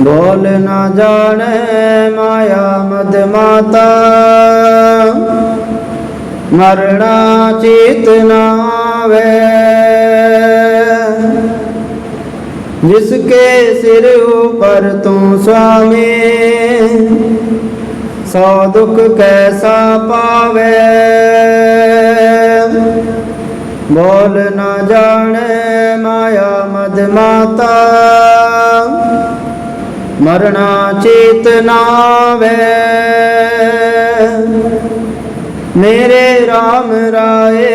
ਬੋਲ ਨਾ ਜਾਣੇ ਮਾਇਆ ਮਦ ਮਾਤਾ। ਮਰਣਾ ਚੇਤ ਨਾ ਆਵੇ। ਜਿਸ ਕੇ ਸਿਰ ਉਪਰ ਤੂੰ ਸੁਆਮੀ, ਸੋ ਦੁਖ ਕੈਸਾ ਪਾਵੇ। ਬੋਲ ਨਾ ਮਰਣਾ ਚੇਤ ਮੇਰੇ RAM ਰਾਏ,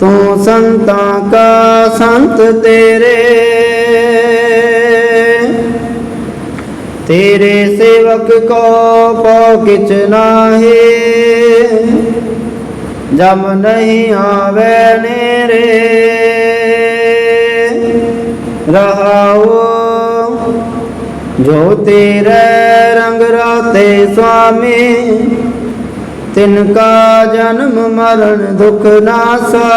ਤੂੰ ਸੰਤਾਂ ਕਾ ਸੰਤ ਤੇਰੇ। ਤੇਰੇ ਸੇਵਕ ਕੋ ਪੋ ਕਿਚ ਨਾਹੀ, ਜਮ ਨਹੀਂ ਆਵੇ ਨੇਰੇ। ਰਹਾਉ ਜੋ ਤੇਰੇ ਰੰਗ ਰਾਤੇ ਸੁਆਮੀ, ਤਿਨ ਕਾ ਜਨਮ ਮਰਨ ਦੁਖ ਨਾਸਾ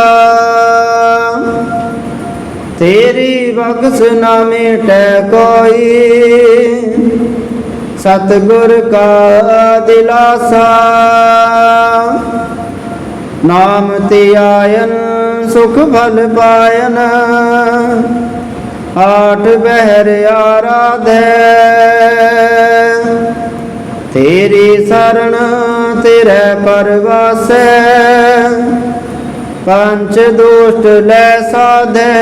ਤੇਰੀ ਬਖਸ਼ ਨਾ ਮਿਟੈ ਕੋਈ, ਸਤਿਗੁਰ ਕਾ ਦਿਲਾਸਾ। ਨਾਮ ਤੇ ਆਇਨ, ਸੁਖ ਫਲ ਪਾਇਨ ਆਠ ਬਹਿਰ ਆਰਾਧੈ। ਤੇਰੀ ਸਰਣ ਤੇਰੇ ਪਰਵਾਸੈ। ਪੰਚ ਦੋਸ਼ਟ ਲੈ ਸਾਧੈ।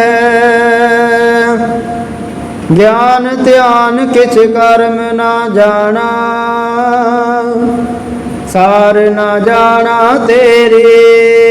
ਗਿਆਨ ਧਿਆਨ ਕਿਛ ਕਰਮ ਨਾ ਜਾਣਾ। ਸਾਰ ਨਾ ਜਾਣਾ ਤੇਰੇ।